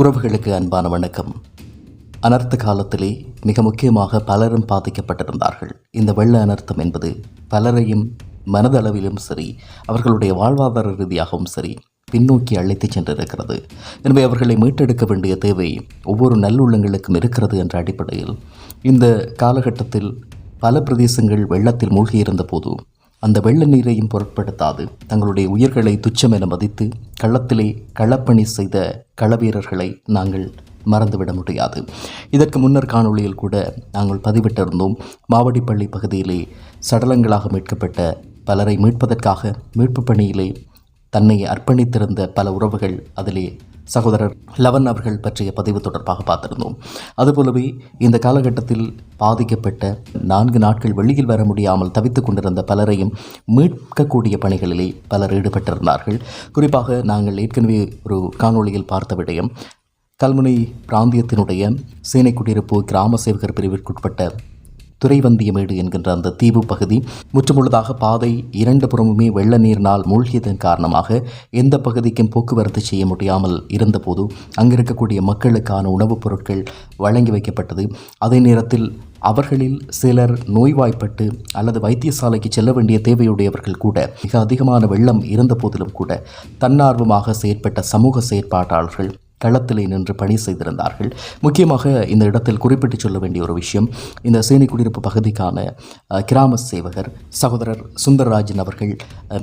உறவுகளுக்கு அன்பான வணக்கம். அனர்த்த காலத்திலே மிக முக்கியமாக பலரும் பாதிக்கப்பட்டிருந்தார்கள். இந்த வெள்ள அனர்த்தம் என்பது பலரையும் மனதளவிலும் சரி அவர்களுடைய வாழ்வாதார ரீதியாகவும் சரி பின்னோக்கி அழைத்துச் சென்றிருக்கிறது. எனவே அவர்களை மீட்டெடுக்க வேண்டிய தேவை ஒவ்வொரு நல்லுள்ளங்களுக்கும் இருக்கிறது என்ற அடிப்படையில் இந்த காலகட்டத்தில் பல பிரதேசங்கள் வெள்ளத்தில் மூழ்கியிருந்த போது அந்த வெள்ள நீரையும் பொருட்படுத்தாது. தங்களுடைய உயிர்களை துச்சம் என மதித்து களத்திலே களப்பணி செய்த களவீரர்களை நாங்கள் மறந்துவிட முடியாது. இதற்கு முன்னர் காணொளியில் கூட நாங்கள் பதிவிட்டிருந்தோம். மாவடிப்பள்ளி பகுதியிலே சடலங்களாக மீட்கப்பட்ட பலரை மீட்பதற்காக மீட்பு பணியிலே தன்னை அர்ப்பணித்திருந்த பல உறவுகள் அதிலே சகோதரர் லவன் அவர்கள் பற்றிய பதிவு தொடர்பாக பார்த்திருந்தோம். அதுபோலவே இந்த காலகட்டத்தில் பாதிக்கப்பட்ட நான்கு நாட்கள் வெளியில் வர முடியாமல் தவித்துக் கொண்டிருந்த பலரையும் மீட்கக்கூடிய பணிகளிலே பலர் ஈடுபட்டிருந்தார்கள். குறிப்பாக நாங்கள் ஏற்கனவே ஒரு காணொளியில் பார்த்த விடயம் கல்முனை பிராந்தியத்தினுடைய சேனை குடியிருப்பு கிராம சேவகர் பிரிவிற்குட்பட்ட துறைவந்தியமேடு என்கின்ற அந்த தீவு பகுதி முற்றுமுழுதாக பாதை இரண்டு புறமுமே வெள்ள நீரினால் மூழ்கியதன் காரணமாக எந்த பகுதிக்கும் போக்குவரத்து செய்ய முடியாமல் இருந்தபோது அங்கிருக்கக்கூடிய மக்களுக்கான உணவுப் பொருட்கள் வழங்கி வைக்கப்பட்டது. அதே நேரத்தில் அவர்களில் சிலர் நோய்வாய்ப்பட்டு அல்லது வைத்தியசாலைக்கு செல்ல வேண்டிய தேவையுடையவர்கள் கூட மிக அதிகமான வெள்ளம் இருந்த போதிலும் கூட தன்னார்வமாக செயற்பட்ட சமூக செயற்பாட்டாளர்கள் களத்திலே நின்று பணி செய்திருந்தார்கள். முக்கியமாக இந்த இடத்தில் குறிப்பிட்டு சொல்ல வேண்டிய ஒரு விஷயம் இந்த சேனை குடியிருப்பு பகுதிக்கான கிராம சேவகர் சகோதரர் சுந்தரராஜன் அவர்கள்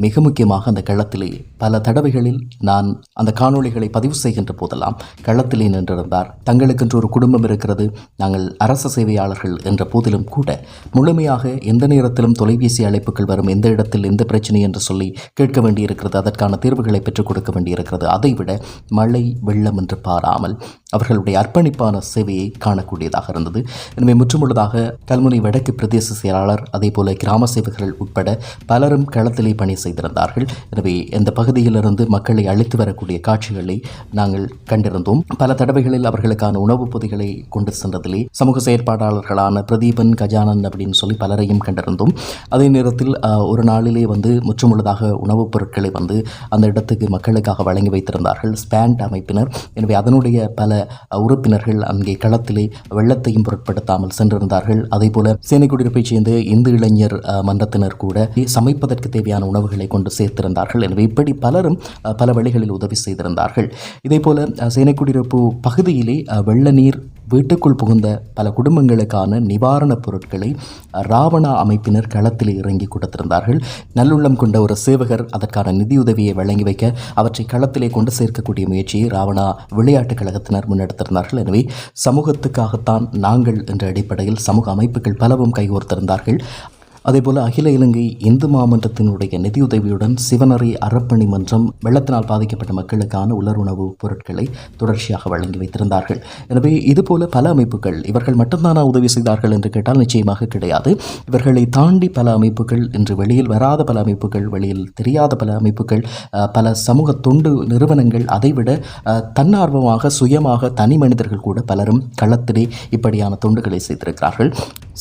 மிக முக்கியமாக அந்த களத்திலே பல தடவைகளில் நான் அந்த காணொளிகளை பதிவு செய்கின்ற போதெல்லாம் களத்திலே நின்றிருந்தார். தங்களுக்கென்று ஒரு குடும்பம் இருக்கிறது நாங்கள் அரச சேவையாளர்கள் என்ற போதிலும் கூட முழுமையாக எந்த நேரத்திலும் தொலைபேசி அழைப்புகள் வரும் எந்த இடத்தில் எந்த பிரச்சனை என்று சொல்லி கேட்க வேண்டியிருக்கிறது அதற்கான தீர்வுகளை பெற்றுக் கொடுக்க வேண்டியிருக்கிறது. அதைவிட மழை வெள்ளம் என்று பாராமல் அவர்களுடைய அர்ப்பணிப்பான சேவையை காணக்கூடியதாக இருந்தது. எனவே முற்றுமுள்ளதாக கல்முனை வடக்கு பிரதேச செயலாளர் அதே போல கிராம சேவகர்கள் உட்பட பலரும் களத்திலே பணி செய்திருந்தார்கள். எனவே இந்த பகுதியிலிருந்து மக்களை அழைத்து வரக்கூடிய காட்சிகளை நாங்கள் கண்டிருந்தோம். பல தடவைகளில் அவர்களுக்கான உணவுப் பொதிகளை கொண்டு சென்றதிலே சமூக செயற்பாட்டாளர்களான பிரதீபன் கஜானன் அப்படின்னு சொல்லி பலரையும் கண்டிருந்தோம். அதே நேரத்தில் ஒரு நாளிலே வந்து முற்றுமுள்ளதாக உணவுப் பொருட்களை வந்து அந்த இடத்துக்கு மக்களுக்காக வழங்கி வைத்திருந்தார்கள். ஸ்பேண்ட் அமைப்பினர். எனவே அதனுடைய பல உறுப்பினர்கள் அங்கே களத்திலே வெள்ளத்தையும் பொருட்படுத்தாமல் சென்றிருந்தார்கள். அதே போல சேனை குடியிருப்பைச் சேர்ந்த இந்து இளைஞர் மன்றத்தினர் கூட சமைப்பதற்கு தேவையான உணவுகளை கொண்டு சேர்த்திருந்தார்கள். எனவே இப்படி பலரும் பல வழிகளில் உதவி செய்திருந்தார்கள். இதே போல சேனை குடியிருப்பு பகுதியிலே வெள்ள நீர் வீட்டுக்குள் புகுந்த பல குடும்பங்களுக்கான நிவாரணப் பொருட்களை ராவணா அமைப்பினர் களத்தில் இறங்கி கொடுத்திருந்தார்கள். நல்லுள்ளம் கொண்ட ஒரு சேவகர் அதற்கான நிதியுதவியை வழங்கி வைக்க அவற்றை களத்திலே கொண்டு சேர்க்கக்கூடிய முயற்சியை ராவணா விளையாட்டுக் கழகத்தினர் முன்னெடுத்திருந்தார்கள். எனவே சமூகத்துக்காகத்தான் நாங்கள் என்ற அடிப்படையில் சமூக அமைப்புகள் பலவும் கைகோர்த்திருந்தார்கள். அதேபோல அகில இலங்கை இந்து மாமன்றத்தினுடைய நிதியுதவியுடன் சிவனரி அறப்பணி மன்றம் வெள்ளத்தினால் பாதிக்கப்பட்ட மக்களுக்கான உலருணவு பொருட்களை தொடர்ச்சியாக வழங்கி வைத்திருந்தார்கள். எனவே இதுபோல பல அமைப்புகள் இவர்கள் மட்டும்தானா உதவி செய்தார்கள் என்று கேட்டால் நிச்சயமாக கிடையாது. இவர்களை தாண்டி பல அமைப்புகள் இன்று வெளியில் வராத பல அமைப்புகள் வெளியில் தெரியாத பல அமைப்புகள் பல சமூக தொண்டு நிறுவனங்கள் அதைவிட தன்னார்வமாக சுயமாக தனி மனிதர்கள் கூட பலரும் களத்திலே இப்படியான தொண்டுகளை செய்திருக்கிறார்கள்.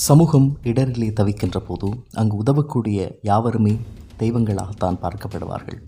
சமூகம் இடரிலே தவிக்கின்ற போது அங்கு உதவக்கூடிய யாவருமே தெய்வங்களாகத்தான் பார்க்கப்படுவார்கள்.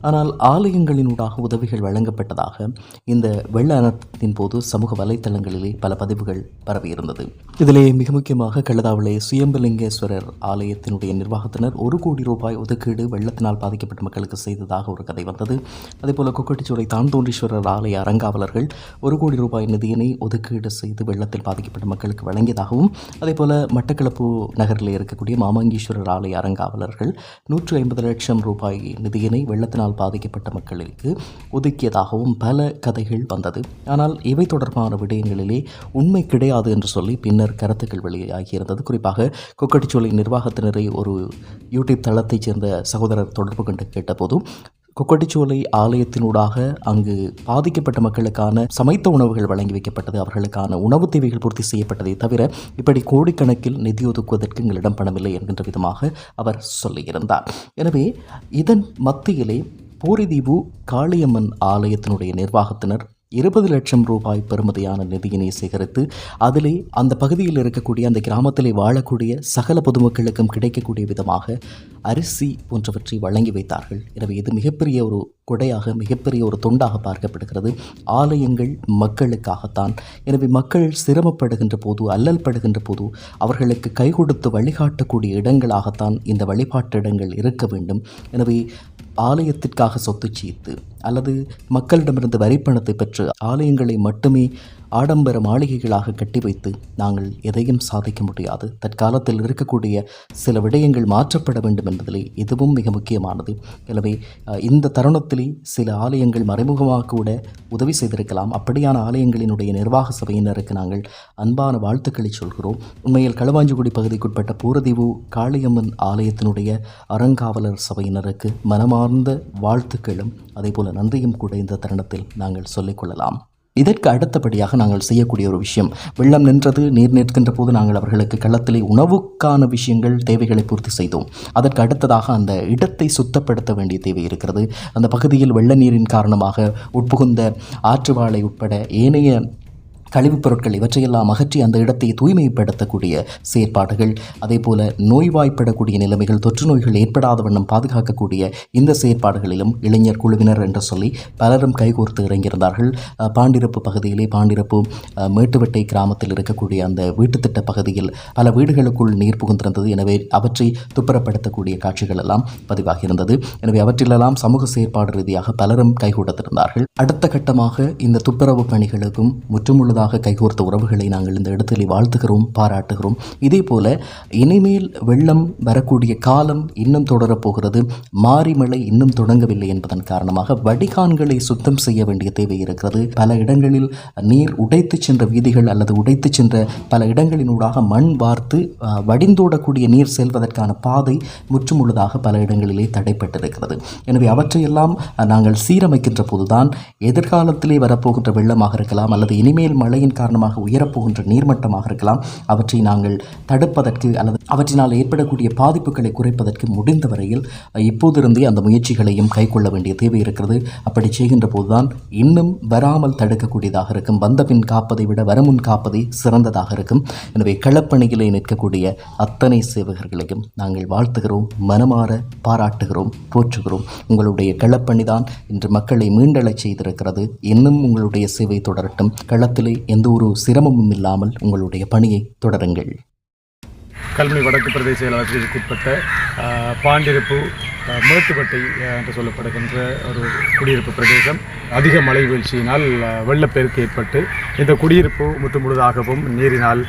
ஆனால் ஆலயங்களினூடாக உதவிகள் வழங்கப்பட்டதாக இந்த வெள்ள அனர்த்தத்தின் போது சமூக வலைத்தளங்களிலே பல பதிவுகள் பரவியிருந்தது. இதிலே மிக முக்கியமாக கள்ளதாவிலே சுயம்பலிங்கேஸ்வரர் ஆலயத்தினுடைய நிர்வாகத்தினர் ஒரு கோடி ரூபாய் ஒதுக்கீடு வெள்ளத்தினால் பாதிக்கப்பட்ட மக்களுக்கு செய்ததாக ஒரு கதை வந்தது. அதேபோல கொக்கட்டிச்சோலை தான்தோன்றீஸ்வரர் ஆலய அறங்காவலர்கள் ஒரு கோடி ரூபாய் நிதியினை ஒதுக்கீடு செய்து வெள்ளத்தில் பாதிக்கப்பட்ட மக்களுக்கு வழங்கியதாகவும் அதேபோல மட்டக்களப்பு நகரில் இருக்கக்கூடிய மாமங்கீஸ்வரர் ஆலய அறங்காவலர்கள் நூற்று ஐம்பது லட்சம் ரூபாய் நிதியினை வெள்ளத்தினால் பாதிக்கப்பட்ட மக்களுக்கு ஒதுக்கியதாகவும் பல கதைகள் வந்தது. ஆனால் இவை தொடர்பான விடயங்களிலே உண்மை கிடையாது என்று சொல்லி பின்னர் கருத்துக்கள் வெளியாகியிருந்தது. குறிப்பாக கொக்கட்டிச்சோலை நிர்வாகத்தினரை ஒரு யூடியூப் தளத்தைச் சேர்ந்த சகோதரர் தொடர்பு கொண்டு கேட்டபோது குக்கட்டிச்சோலை ஆலயத்தினூடாக அங்கு பாதிக்கப்பட்ட மக்களுக்கான சமைத்த உணவுகள் வழங்கி வைக்கப்பட்டது. அவர்களுக்கான உணவு தேவைகள் பூர்த்தி செய்யப்பட்டதை தவிர இப்படி கோடிக்கணக்கில் நிதி ஒதுக்குவதற்கு எங்களிடம் பணமில்லை என்கின்ற விதமாக அவர் சொல்லியிருந்தார். எனவே இதன் மத்தியிலே போரிதீவு காளியம்மன் ஆலயத்தினுடைய நிர்வாகத்தினர் இருபது லட்சம் ரூபாய் பெறுமதியான நிதியினை சேகரித்து அதிலே அந்த பகுதியில் இருக்கக்கூடிய அந்த கிராமத்திலே வாழக்கூடிய சகல பொதுமக்களுக்கும் கிடைக்கக்கூடிய விதமாக அரிசி போன்றவற்றை வழங்கி வைத்தார்கள். எனவே இது மிகப்பெரிய ஒரு கொடையாக மிகப்பெரிய ஒரு தொண்டாக பார்க்கப்படுகிறது. ஆலயங்கள் மக்களுக்காகத்தான். எனவே மக்கள் சிரமப்படுகின்ற போது அல்லல் படுகின்ற போது அவர்களுக்கு கை கொடுத்து வழிகாட்டக்கூடிய இடங்களாகத்தான் இந்த வழிபாட்டு இடங்கள் இருக்க வேண்டும். எனவே ஆலயத்திற்காக சொத்து சீர்த்து அல்லது மக்களிடமிருந்து வரிப்பணத்தை பெற்று ஆலயங்களை மட்டுமே ஆடம்பர மாளிகைகளாக கட்டி வைத்து நாங்கள் எதையும் சாதிக்க முடியாது. தற்காலத்தில் இருக்கக்கூடிய சில விடயங்கள் மாற்றப்பட வேண்டும் என்பதிலே இதுவும் மிக முக்கியமானது. எனவே இந்த தருணத்திலே சில ஆலயங்கள் மறைமுகமாக கூட உதவி செய்திருக்கலாம். அப்படியான ஆலயங்களினுடைய நிர்வாக சபையினருக்கு நாங்கள் அன்பான வாழ்த்துக்களை சொல்கிறோம். உண்மையில் களவாஞ்சிக்குடி பகுதிக்குட்பட்ட பூரதீவு காளியம்மன் ஆலயத்தினுடைய அறங்காவலர் சபையினருக்கு மனமார்ந்த வாழ்த்துக்களும் அதேபோல நன்றியும் கூட இந்த தருணத்தில் நாங்கள் சொல்லிக்கொள்ளலாம் இதற்கு அடுத்தபடியாக நாங்கள் செய்யக்கூடிய ஒரு விஷயம் வெள்ளம் நின்றது நீர் நிற்கின்ற போது நாங்கள் அவர்களுக்கு களத்திலே உணவுக்கான விஷயங்கள் தேவைகளை பூர்த்தி செய்தோம். அதற்கு அடுத்ததாக அந்த இடத்தை சுத்தப்படுத்த வேண்டிய தேவை இருக்கிறது. அந்த பகுதியில் வெள்ள நீரின் காரணமாக உட்புகுந்த ஆற்றுவாழை உட்பட ஏனைய கழிவுப் பொருட்கள் இவற்றையெல்லாம் அகற்றி அந்த இடத்தை தூய்மைப்படுத்தக்கூடிய செயற்பாடுகள். அதே போல நோய்வாய்ப்படக்கூடிய நிலைமைகள் தொற்று நோய்கள் ஏற்படாத வண்ணம் பாதுகாக்கக்கூடிய இந்த செயற்பாடுகளிலும் இளைஞர் குழுவினர் என்று சொல்லி பலரும் கைகோர்த்து இறங்கியிருந்தார்கள். பாண்டிரப்பு பகுதியிலே பாண்டிரப்பு மேட்டுவெட்டை மேட்டுவட்டை கிராமத்தில் இருக்கக்கூடிய அந்த வீட்டுத்திட்ட பகுதியில் பல வீடுகளுக்குள் நீர் புகுந்திருந்தது. எனவே அவற்றை துப்புரப்படுத்தக்கூடிய காட்சிகள் எல்லாம் பதிவாகியிருந்தது. எனவே அவற்றிலெல்லாம் சமூக செயற்பாடு ரீதியாக பலரும் கைகூடத்திருந்தார்கள். அடுத்த கட்டமாக இந்த துப்புரவு பணிகளுக்கும் முற்றுமுழுதாக கைகோர்த்த உறவுகளை நாங்கள் இந்த இடத்திலே வாழ்த்துகிறோம் பாராட்டுகிறோம். இதே போல இனிமேல் வெள்ளம் வரக்கூடிய காலம் இன்னும் தொடரப்போகிறது. மாறி மாரிமழை இன்னும் தொடங்கவில்லை என்பதன் காரணமாக வடிகான்களை சுத்தம் செய்ய வேண்டிய தேவை இருக்கிறது. பல இடங்களில் நீர் உடைத்து சென்ற வீதிகள் அல்லது உடைத்து சென்ற பல இடங்களினூடாக மண் வார்த்து வடிந்தோடக்கூடிய நீர் செல்வதற்கான பாதை முற்றுமுழுதாக பல இடங்களிலே தடைப்பட்டிருக்கிறது. எனவே அவற்றையெல்லாம் நாங்கள் சீரமைக்கின்ற போதுதான் எதிர்காலத்திலே வரப்போகின்ற வெள்ளமாக இருக்கலாம் அல்லது இனிமேல் மழையின் காரணமாக உயரப்போகின்ற நீர்மட்டமாக இருக்கலாம். அவற்றை நாங்கள் தடுப்பதற்கு அல்லது அவற்றினால் ஏற்படக்கூடிய பாதிப்புகளை குறைப்பதற்கு முடிந்த வரையில் இப்போதிருந்தே அந்த முயற்சிகளையும் கைக்கொள்ள வேண்டிய தேவை இருக்கிறது. அப்படி செய்கின்ற போதுதான் இன்னும் வராமல் தடுக்கக்கூடியதாக இருக்கும். வந்த பின் காப்பதை விட வரமுன் காப்பதே சிறந்ததாக இருக்கும். எனவே களப்பணியிலே நிற்கக்கூடிய அத்தனை சேவகர்களையும் நாங்கள் வாழ்த்துகிறோம் மனமாற பாராட்டுகிறோம் போற்றுகிறோம். உங்களுடைய களப்பணிதான் இன்று மக்களை மீண்டலை செய்திருக்கிறது. இன்னும் உங்களுடைய சேவை தொடரட்டும். களத்திலே எந்த ஒரு சிரமமும் இல்லாமல் உங்களுடைய பணியை தொடருங்கள். கல்முனை வடக்கு பிரதேச செயலாளர்களுக்கு உட்பட்ட பாண்டிருப்பு மேட்டுப்பட்டை என்று சொல்லப்படுகின்ற ஒரு குடியிருப்பு பிரதேசம். அதிக மழை வீழ்ச்சியினால் வெள்ளப்பெருக்கு ஏற்பட்டு இந்த குடியிருப்பு முற்று முழுதாகவும் நீரினால்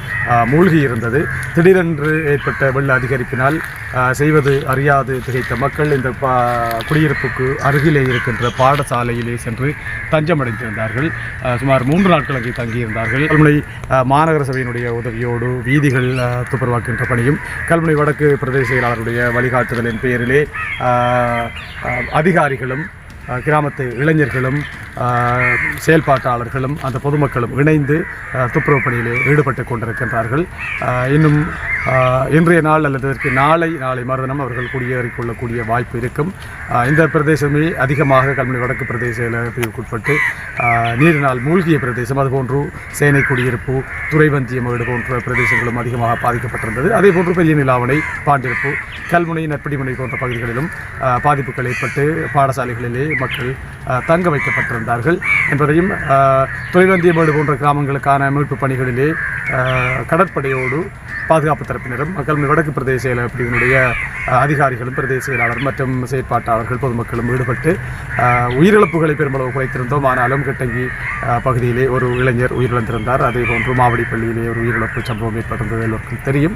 மூழ்கி இருந்தது. திடீரென்று ஏற்பட்ட வெள்ள அதிகரிப்பினால் செய்வது அறியாது திகைத்த மக்கள் இந்த குடியிருப்புக்கு அருகிலே இருக்கின்ற பாடசாலையிலே சென்று தஞ்சமடைந்திருந்தார்கள். சுமார் மூன்று நாட்கள் அங்கே தங்கியிருந்தார்கள். கல்முனை மாநகர சபையினுடைய உதவியோடு வீதிகள் துப்புரவாக்கின்ற பணியும் கல்முனை வடக்கு பிரதேச செயலாளருடைய வழிகாட்டுதலின் பேரிலே அதிகாரிகளும் கிராமத்து இளைஞர்களும் செயல்பாட்டாளர்களும் அந்த பொதுமக்களும் இணைந்து துப்புரவு பணியிலே ஈடுபட்டு கொண்டிருக்கின்றார்கள். இன்னும் இன்றைய நாள் அல்லது இதற்கு நாளை நாளை மறுதினம் அவர்கள் குடியேறிக்கொள்ளக்கூடிய வாய்ப்பு இருக்கும். இந்த பிரதேசமே அதிகமாக கல்முனை வடக்கு பிரதேச உட்பட்டு நீரினால் மூழ்கிய பிரதேசம். அதுபோன்று சேனை குடியிருப்பு துறைவந்தியமேடு போன்ற பிரதேசங்களும் அதிகமாக பாதிக்கப்பட்டிருந்தது. அதே போன்று பெரிய நிலாவணை பாண்டிருப்பு கல்முனை நற்படிமுனை போன்ற பகுதிகளிலும் பாதிப்புகள் ஏற்பட்டு பாடசாலைகளிலே மக்கள் தங்க வைக்கப்பட்டிருந்தார்கள் என்பதையும் ஆஹ், துறைவந்தியமேடு போன்ற கிராமங்களுக்கான மீட்பு பணிகளிலே கடற்படையோடு பாதுகாப்பு தரப்பினரும் மக்கள் வடக்கு பிரதேச செயல பிரிவினுடைய அதிகாரிகளும் பிரதேச செயலாளர் மற்றும் செயற்பாட்டாளர்கள் பொதுமக்களும் ஈடுபட்டு உயிரிழப்புகளை பெருமளவு குறைத்திருந்தோம். ஆனாலும் கிட்டங்கி பகுதியிலே ஒரு இளைஞர் உயிரிழந்திருந்தார். அதே போன்று மாவடி பள்ளியிலே ஒரு உயிரிழப்பு சம்பவம் ஏற்பட்டிருந்தது. எல்லோருக்கும் தெரியும்.